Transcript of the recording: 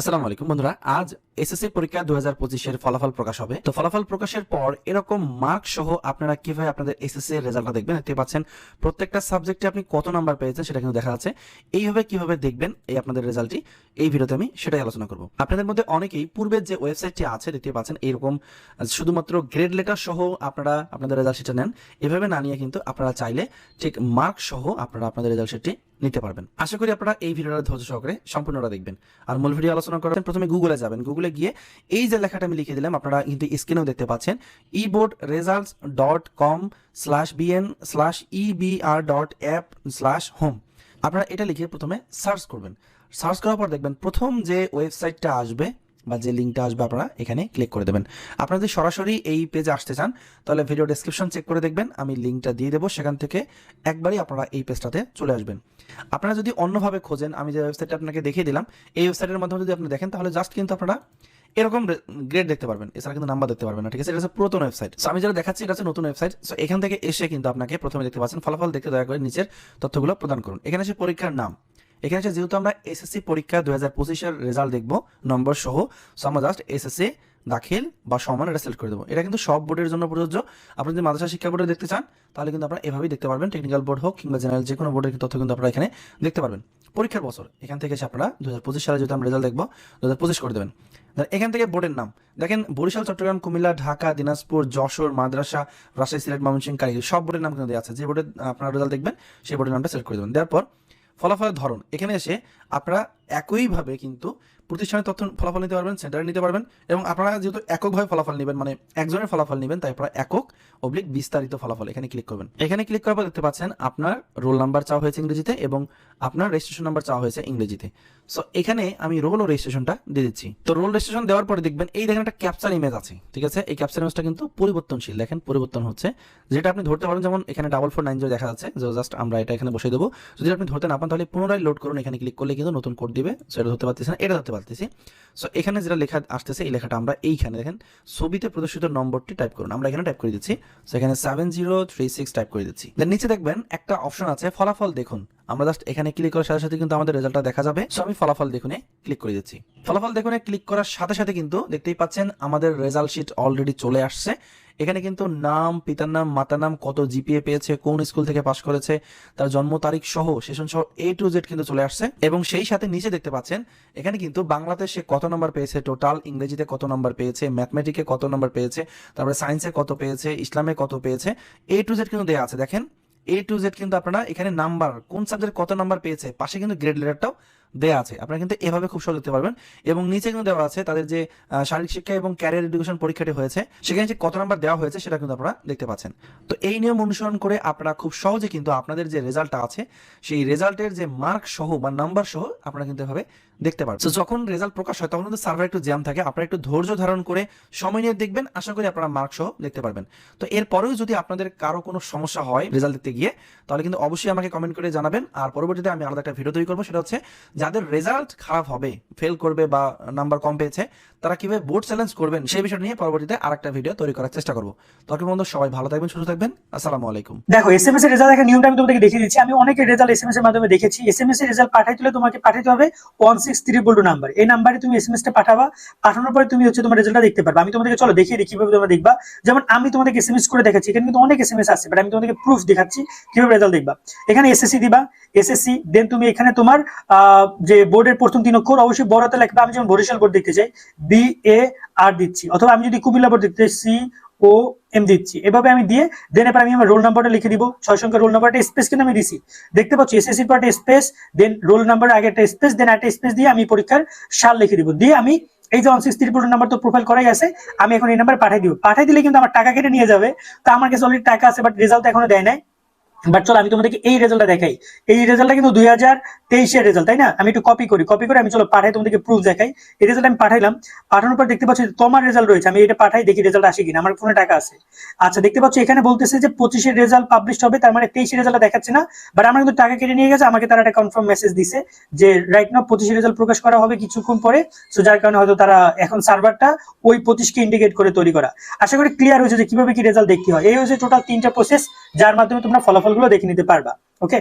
আসসালামু আলাইকুম বন্ধুরা, আজ এসএসসি পরীক্ষা দু হাজার পঁচিশের ফলাফল প্রকাশ হবে। তো ফলাফল প্রকাশের পর এরকম মার্ক সহ আপনারা কীভাবে আপনাদের এসএসসি এর রেজাল্টটা দেখবেন দেখতে পাচ্ছেন। প্রত্যেকটা সাবজেক্টে আপনি কত নাম্বার পেয়েছেন সেটা কিন্তু দেখা যাচ্ছে। এইভাবে কীভাবে দেখবেন এই আপনাদের রেজাল্টটি এই ভিডিওতে আমি সেটাই আলোচনা করব। আপনাদের মধ্যে অনেকেই পূর্বের যে ওয়েবসাইটটি আছে দেখতে পাচ্ছেন, এইরকম শুধুমাত্র গ্রেড লেটার সহ আপনারা আপনাদের রেজাল্ট শিটটা নেন। এভাবে না নিয়ে কিন্তু আপনারা চাইলে ঠিক মার্ক সহ আপনারা আপনাদের রেজাল্ট শিটটি নিতে পারবেন। আশা করি আপনারা এই ভিডিওটা ধৈর্য সহকারে সম্পূর্ণটা দেখবেন। আর মূল ভিডিও আলোচনা করার প্রথমে গুগলে যাবেন। গুগলে গিয়ে এই যে লেখাটা আমি লিখে দিলাম, আপনারা কিন্তু স্ক্রিনেও দেখতে পাচ্ছেন। Eboard results dot com slash BN slash EBR dot app slash home আপনারা এটা লিখে প্রথমে সার্চ করবেন। সার্চ করার পর দেখবেন প্রথম যে ওয়েবসাইটটা আসবে বা যে লিঙ্কটা আসবে আপনারা এখানে ক্লিক করে দেবেন। আপনারা যদি সরাসরি এই পেজে আসতে চান, তাহলে ভিডিও ডেসক্রিপশন চেক করে দেখবেন, আমি লিঙ্কটা দিয়ে দেবো, সেখান থেকে একবারই আপনারা এই পেজটাতে চলে আসবেন। আপনারা যদি অন্যভাবে খোঁজেন, আমি যে ওয়েবসাইটটা আপনাকে দেখিয়ে দিলাম, এই ওয়েবসাইটের মাধ্যমে যদি আপনি দেখেন, তাহলে জাস্ট কিন্তু আপনারা এরকম গ্রেড দেখতে পারবেন। এছাড়া কিন্তু নাম্বার দেখতে পারবেন না, ঠিক আছে? এটা হচ্ছে পুরাতন ওয়েবসাইট আমি যেটা দেখাচ্ছি, এটা হচ্ছে নতুন ওয়েবসাইট সো এখান থেকে এসে কিন্তু আপনাকে প্রথমে দেখতে পাচ্ছেন, ফলাফল দেখতে দয়া করে নিচের তথ্যগুলো প্রদান করুন। এখানে সে পরীক্ষার নাম। এখানে হচ্ছে যেহেতু আমরা এসএসসি পরীক্ষা দু হাজার পঁচিশের রেজাল্ট দেখব নম্বর সহ সো আমরা জাস্ট এসএসসি দাখিল বা সমান এটা সিলেক্ট করে দেবো। এটা কিন্তু সব বোর্ডের জন্য প্রযোজ্য। আপনি যদি মাদ্রাসা শিক্ষা বোর্ডে দেখতে চান, তাহলে কিন্তু আপনারা এভাবেই দেখতে পারবেন। টেকনিক্যাল বোর্ড হোক কিংবা জেনারেল যে কোনো বোর্ডের তথ্য কিন্তু আপনারা এখানে দেখতে পারবেন। পরীক্ষার বছর, এখান থেকে আপনারা দু হাজার পঁচিশ সালে যেহেতু আমরা রেজাল্ট দেখব দু হাজার পঁচিশ করে দেবেন। এখান থেকে বোর্ডের নাম। দেখেন বরিশাল, চট্টগ্রাম, কুমিল্লা, ঢাকা, দিনাজপুর, যশোর, মাদ্রাসা, রাজশাহী, সিলেট, ময়মনসিংহ কারিগরি সব বোর্ডের নাম কিন্তু দেওয়া আছে। যে বোর্ডে আপনারা রেজাল্ট দেখবেন, সেই বোর্ডের নামটা সিলেক্ট করে দেবেন। দেওয়ার পর ফলাফলের ধরন। এখানে এসে আপনারা একইভাবে কিন্তু প্রতিষ্ঠানের তথ্য ফলাফল নিতে পারবেন সেন্টারে নিতে পারবেন এবং আপনারা যেহেতু এককভাবে ফলাফল নেবেন মানে একজনের ফলাফল নেবেন, তাই আপনারা একক অবলিক বিস্তারিত ফলাফল এখানে ক্লিক করবেন। এখানে ক্লিক করার পর দেখতে পাচ্ছেন আপনার রোল নাম্বার চাওয়া হয়েছে ইংরেজিতে এবং আপনার রেজিস্ট্রেশন নাম্বার চাওয়া হয়েছে ইংরেজিতে। সো এখানে আমি রোল ও রেজিস্ট্রেশনটা দিয়ে দিচ্ছি। তো রোল রেজিস্ট্রেশন দেওয়ার পরে দেখবেন এই দেখেন একটা ক্যাপচার ইমেজ আছে, ঠিক আছে? এই ক্যাপচার ইমেজটা কিন্তু পরিবর্তনশীল। দেখেন, পরিবর্তন হচ্ছে। যেটা আপনি ধরতে পারেন, যেমন এখানে ডাবল ফোর নাইন জিরো দেখা যাচ্ছে জাস্ট আমরা এটা এখানে বসে দেবো। যদি আপনি ধরতে না পান, তাহলে পুনরায় লোড করুন। এখানে ক্লিক করলে কিন্তু নতুন কোড দিবে সেটা ধরতে পারতেছি না, এটা ধরতে পারতেছি। সো এখানে যেটা লেখা আসতেছে, এই লেখাটা আমরা এইখানে দেখেন, ছবিতে প্রদর্শিত নম্বরটি টাইপ করুন। আমরা এখানে টাইপ করে দিচ্ছি। সো এখানে seven zero three six type করে দিচ্ছি। দেন নিচে দেখবেন একটা অপশন আছে, ফলাফল দেখুন। আমরা জাস্ট এখানে ক্লিক করার সাথে সাথে কিন্তু আমাদের রেজাল্টটা দেখা যাবে। সো আমি ফলাফল দেখুনে ক্লিক করে দিচ্ছি। ফলাফল দেখুনে ক্লিক করার সাথে সাথে কিন্তু দেখতেই পাচ্ছেন, আমাদের রেজাল্ট শিট অলরেডি চলে আসছে। এখানে কিন্তু নাম, পিতার নাম, মাতার নাম, কত জিপিএ পেয়েছে, কোন স্কুল থেকে পাশ করেছে, তার জন্ম তারিখ সহ সেশন সহ এ টু জেড কিন্তু চলে আসছে। এবং সেই সাথে নিচে দেখতে পাচ্ছেন, এখানে কিন্তু বাংলাদেশে কত নম্বর পেয়েছে টোটাল ইংরেজিতে কত নম্বর পেয়েছে ম্যাথমেটিকে কত নম্বর পেয়েছে, তারপরে সায়েন্সে কত পেয়েছে, ইসলামে কত পেয়েছে এ টু জেড কিন্তু দেওয়া আছে, দেখেন। এ টু জেড কিন্তু আপনারা এখানে নাম্বার কোন সাবজেক্ট কত নাম্বার পেয়েছে, পাশে কিন্তু গ্রেড লেটারটাও দেওয়া আছে। আপনারা কিন্তু এভাবে খুব সহজ দেখতে পারবেন। এবং নিচে কিন্তু দেওয়া আছে তাদের যে শারীরিক শিক্ষা এবং ক্যারিয়ার এডুকেশন পরীক্ষাটি হয়েছে, সেখানে যে কত নাম্বার দেওয়া হয়েছে সেটা কিন্তু আপনারা দেখতে পাচ্ছেন। তো এই নিয়ম অনুসরণ করে আপনারা খুব সহজে কিন্তু আপনাদের যে রেজাল্টটা আছে, সেই রেজাল্টের যে মার্ক সহ বা নাম্বার সহ আপনারা কিন্তু এভাবে দেখতে পারবেন। তো যখন রেজাল্ট প্রকাশ হয়, তখন কিন্তু সার্ভার একটু জ্যাম থাকে। আপনারা একটু ধৈর্য ধারণ করে সময় নিয়ে দেখবেন। আশা করি আপনারা মার্ক সহ দেখতে পারবেন। তো এরপরেও যদি আপনাদের কারও কোনো সমস্যা হয় রেজাল্ট দেখতে গিয়ে, তাহলে কিন্তু অবশ্যই আমাকে কমেন্ট করে জানাবেন। আর পরবর্তীতে আমি আলাদা একটা ভিডিও তৈরি করব। সেটা হচ্ছে যাদের রেজাল্ট খারাপ হবে ফেল করবে বা নাম্বার কম পেয়েছে তারা কীভাবে বোর্ড চ্যালেঞ্জ করবেন সেই বিষয় নিয়ে পরবর্তীতে আরেকটা ভিডিও তৈরি করার চেষ্টা করব। তখন বন্ধু সবাই ভালো থাকবেন সুস্থ থাকবেন। আসসালামু আলাইকুম। দেখো এসএমএস এর রেজাল্ট দেখার নিয়মটা আমি তোমাদেরকে দেখিয়ে দিচ্ছি। আমি অনেকের রেজাল্ট এসএমএস এর মাধ্যমে দেখেছি। এসএমএস এর রেজাল্ট পাঠাইতে হলে তোমাকে পাঠাতে হবে ওয়ান সিক্স থ্রি বল্টু নাম্বার এই নাম্বারে তুমি এস এসএমএস টা পাঠাবা পাঠানোর পরে তুমি হচ্ছে তোমার রেজাল্টটা দেখতে পারবে। আমি তোমাদেরকে চলো দেখিয়ে দিই কীভাবে তোমরা দেখবা। যেমন আমি তোমাদেরকে এসএমএস করে দেখাচ্ছি এখানে কিন্তু অনেক এসএমএস আছে বাট আমি তোমাদেরকে প্রুফ দেখাচ্ছি কীভাবে রেজাল্ট দেখবা। এখানে এসএসসি দিবা এসএসসি দেন তুমি এখানে তোমার আহ, যে বোর্ডের প্রথম তিন অক্ষর অবশ্যই বড়তে লিখবা। আমি যেমন বরিশাল বোর্ড দেখতে চাই বি এ আর দিচ্ছি। অথবা আমি যদি কুমিল্লা বোর্ড দেখতে সি ও এম দিচ্ছি। এভাবে আমি দিয়ে দেন এবার আমি আমার রোল নাম্বারটা লিখে দিব। ছয় সংখ্যার রোল নাম্বারটা স্পেস কিন্তু আমি দিছি। দেখতে পাচ্ছি এসএসসি পর একটা স্পেস দেন রোল নাম্বার আগে একটা স্পেস দেন একটা স্পেস দিয়ে আমি পরীক্ষার সাল লিখে দিব। দিয়ে আমি এই যে ওয়ান সিক্স থ্রি নাম্বার তো প্রোফাইল করাই আছে, আমি এখন এই নাম্বার পাঠিয়ে দিব। পাঠিয়ে দিলে কিন্তু আমার টাকা কেটে নিয়ে যাবে। তো আমার কাছে অলরেডি টাকা আছে বাট রেজাল্ট এখনও দেয় নাই। বাট চলো, আমি তোমাদেরকে এই রেজাল্টটা দেখাই। এই রেজাল্টটা কিন্তু দুই হাজার তেইশের রেজাল্ট তাই না? আমি একটু কপি করি কপি করে আমি চলো পাঠাই তোমাদেরকে প্রুফ দেখাই। এই রেজাল্ট আমি পাঠাইলাম, পাঠানোর পর দেখতে পাচ্ছি তোমার রেজাল্ট রয়েছে, আমি এটা পাঠাই, দেখি রেজাল্ট আসে কিনা, আমার ফোনে টাকা আছে। আচ্ছা দেখতে পাচ্ছি এখানে বলতেছে যে পঁচিশের রেজাল্ট পাবলিশ হবে, তার মানে তেইশের রেজাল্ট দেখাচ্ছে না। বাট আমার কিন্তু টাকা কেটে নিয়ে গেছে, আমাকে তারা একটা কনফার্ম মেসেজ দিছে যে রাইট নাও পঁচিশের রেজাল্ট প্রকাশ করা হবে কিছুক্ষণ পরে। সো যার কারণে হয়তো তারা এখন সার্ভারটা ওই পঁচিশকে ইন্ডিকেট করে তৈরি করা। আশা করি ক্লিয়ার হয়েছে যে কীভাবে কি রেজাল্ট দেখতে হয়। এই হচ্ছে টোটাল তিনটা প্রসেস যার মাধ্যমে তোমরা ফলাফলগুলো দেখে নিতে পারবা ওকে